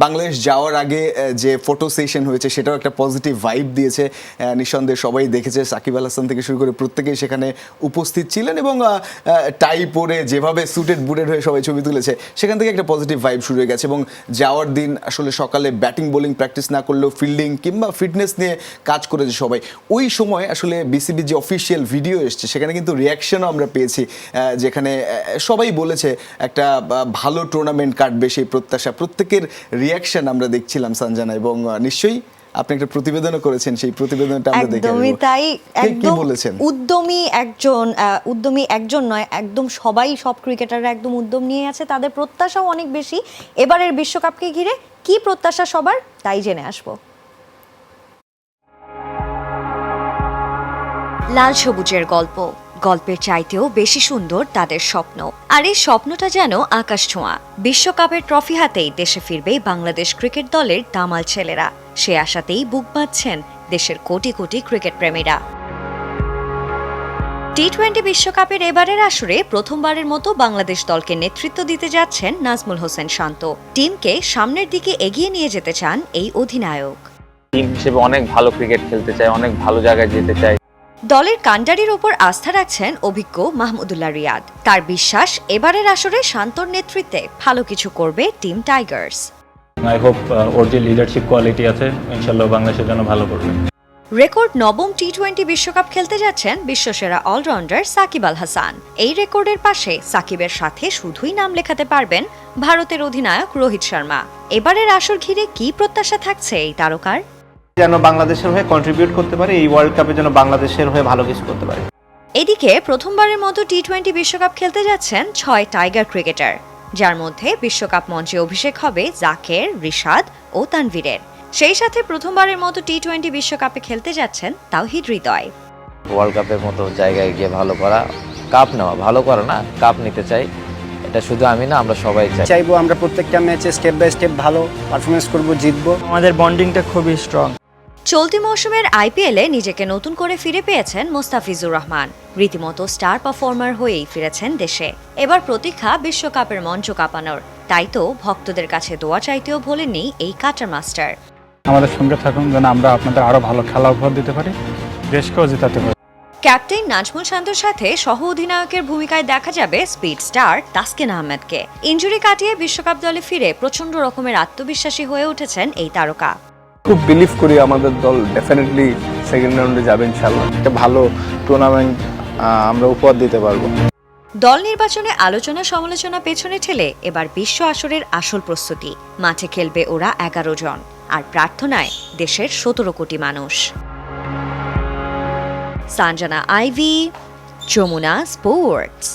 বাংলাদেশ যাওয়ার আগে যে ফটো সেশন হয়েছে, সেটাও একটা পজিটিভ ভাইব দিয়েছে। নিঃসন্দেহে সবাই দেখেছে, সাকিব আল হাসান থেকে শুরু করে প্রত্যেকেই সেখানে উপস্থিত ছিলেন এবং টাই পরে যেভাবে সুটেড বুটেড হয়ে সবাই ছবি তুলেছে, সেখান থেকে একটা পজিটিভ ভাইব শুরু হয়ে গেছে এবং যাওয়ার দিন আসলে সকালে ব্যাটিং বোলিং প্র্যাকটিস না করলেও ফিল্ডিং কিংবা ফিটনেস নিয়ে কাজ করেছে সবাই। ওই সময় আসলে বিসিবি যে অফিসিয়াল ভিডিও এসছে, সেখানে কিন্তু রিয়াকশনও আমরা পেয়েছি যেখানে সবাই বলেছে, একটা ভালো টুর্নামেন্ট কাটবে সেই প্রত্যাশা। প্রত্যেকের রিয়াকশন আমরা দেখছিলাম সঞ্জানা এবং নিশ্চয়ই আপনি একটা প্রতিবেদনও করেছেন সেই প্রতিবেদনটা আমরা দেখে একদমই তাই কি একদম বলেছেন? উদ্যমী একজন আহ, উদ্যমী একজন নয় একদম সবাই সব ক্রিকেটাররা একদম উদ্যম নিয়ে আছে তাদের প্রত্যাশাও অনেক বেশি। এবারের বিশ্বকাপকে ঘিরে কি প্রত্যাশা সবার তাই জেনে আসব। লাল সবুজের গল্প। গল্পের চাইতেও বেশি সুন্দর তাদের স্বপ্ন। আর এই স্বপ্নটা যেন আকাশ ছোঁয়া। বিশ্বকাপের ট্রফি হাতেই দেশে ফিরবে বাংলাদেশ ক্রিকেট দলের দামাল ছেলেরা। সে আশাতেই বুক বাঁধছেন দেশের crore crore cricket প্রেমীরা। T twenty বিশ্বকাপের এবারের আসরে প্রথমবারের মতো বাংলাদেশ দলকে নেতৃত্ব দিতে যাচ্ছেন নাজমুল হোসেন শান্ত। টিমকে সামনের দিকে এগিয়ে নিয়ে যেতে চান এই অধিনায়ক। টিম হিসেবে অনেক ভালো ক্রিকেট খেলতে চায়, অনেক ভালো জায়গায় যেতে চায়। দলের কাণ্ডারির ওপর আস্থা রাখছেন অভিজ্ঞ মাহমুদুল্লাহ রিয়াদ। তার বিশ্বাস এবারের আসরে শান্তর নেতৃত্বে ভালো কিছু করবে টিম টাইগার্স। আই হোপ ওর যে লিডারশিপ কোয়ালিটি আছে ইনশাল্লাহ বাংলাদেশের জন্য ভালো করবে। রেকর্ড নবম টি টোয়েন্টি বিশ্বকাপ খেলতে যাচ্ছেন বিশ্বসেরা অলরাউন্ডার সাকিব আল হাসান। এই রেকর্ডের পাশে সাকিবের সাথে শুধুই নাম লেখাতে পারবেন ভারতের অধিনায়ক রোহিত শর্মা। এবারের আসর ঘিরে কি প্রত্যাশা থাকছে এই তারকার? যেন বাংলাদেশের হয়ে কন্ট্রিবিউট করতে পারে এই ওয়ার্ল্ড কাপে যেন বাংলাদেশের হয়ে ভালো কিছু করতে পারে। এদিকে প্রথমবারের মতো টি টোয়েন্টি বিশ্বকাপ খেলতে যাচ্ছেন ছয় টাইগার ক্রিকেটার যার মধ্যে বিশ্বকাপ মঞ্চে অভিষেক হবে জাকের রিশাদ ও তানভীরের। সেই সাথে প্রথমবারের মতো টি টোয়েন্টি বিশ্বকাপে খেলতে যাচ্ছেন তাওহিদ হৃদয়। ওয়ার্ল্ড কাপের মতো জায়গায় গিয়ে ভালো করা কাপ নেওয়া ভালো করা না কাপ নিতে চাই এটা শুধু আমি না আমরা সবাই চাই। চাইব আমরা প্রত্যেকটা ম্যাচে স্টেপ বাই স্টেপ ভালো পারফরমেন্স করব জিতবো। আমাদের বন্ডিংটা খুবই স্ট্রং চলতি মৌসুমের আইপিএলে নিজেকে নতুন করে ফিরে পেয়েছেন মোস্তাফিজুর রহমান। রীতিমতো স্টার পারফর্মার হয়েই ফিরেছেন দেশে। এবার প্রতীক্ষা বিশ্বকাপের মঞ্চ কাঁপানোর। তাই তো ভক্তদের কাছে দোয়া চাইতেও ভোলেননি এই কাটার মাস্টার। আমাদের সঙ্গে থাকুন যেন আমরা আপনাদের আরও ভালো খেলা উপহার দিতে পারি দেশকেও জেতাতে পারি। ক্যাপ্টেন নাজমুল শান্তর সাথে সহ অধিনায়কের ভূমিকায় দেখা যাবে স্পিড স্টার তাসকিন আহমেদকে। ইঞ্জুরি কাটিয়ে বিশ্বকাপ দলে ফিরে প্রচণ্ড রকমের আত্মবিশ্বাসী হয়ে উঠেছেন এই তারকা। খুব বিলিভ করি আমাদের দল ডেফিনেটলি সেকেন্ড রাউন্ডে যাবে ইনশাল্লাহ একটা ভালো টুর্নামেন্ট আমরা উপহার দিতে পারব। দল নির্বাচনে আলোচনা সমালোচনা পেছনে ঠেলে এবার বিশ্ব আসরের আসল প্রস্তুতি। মাঠে খেলবে ওরা এগারো জন আর প্রার্থনায় দেশের সতেরো কোটি মানুষ। Sanjana Ivy Jamuna sports.